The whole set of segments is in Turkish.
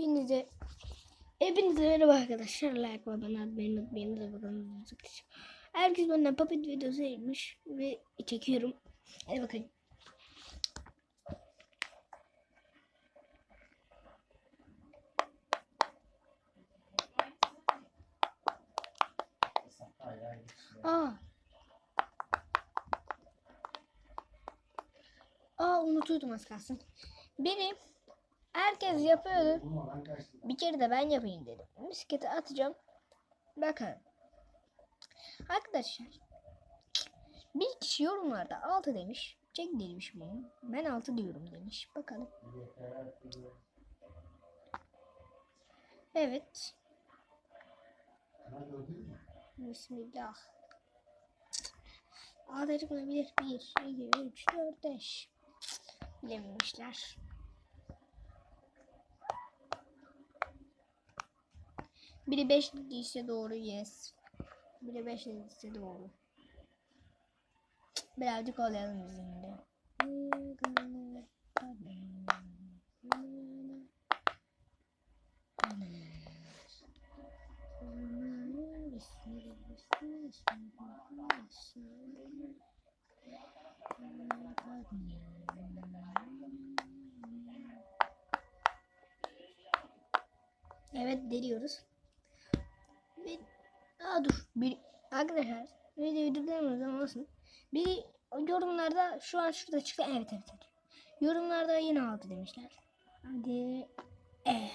Hepinize Hepinize merhaba arkadaşlar. Like ve abone olmayı unutmayın. Da bakalım. Herkes benden puppet videosu yapmış ve çekiyorum. Hadi bakayım. Aa. Aa unutuyordum az kalsın. Biri herkes yapıyordu. Bir kere de ben yapayım dedim. Bisikleti atacağım. Bakın. Arkadaşlar. Bir kişi yorumlarda 6 demiş. Çek demiş bunu. Ben 6 diyorum demiş. Bakalım. Evet. Bismillah. Ağda çıkmayabilir. 1, 2, 3, 4, 5. Bilememişler. Biri 5 ise doğru yes. Biri 5 ise doğru. Birazcık olayalım bizim de. Evet deliyoruz. Aa dur. Bir, arkadaşlar videoyu durdurmuyoruz ama. Bir yorumlarda şu an şurada çıktı. Evet evet evet. Yorumlarda yine aldı demişler. Hadi. Eh.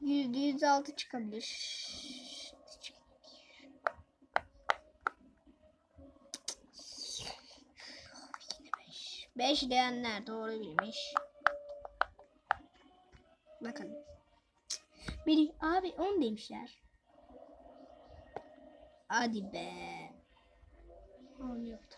Yüzde yüz altı çıkabilir. Beş diyenler doğru bilmiş. Bakın. Biri abi 10 demişler. Hadi be. 10 yoktu.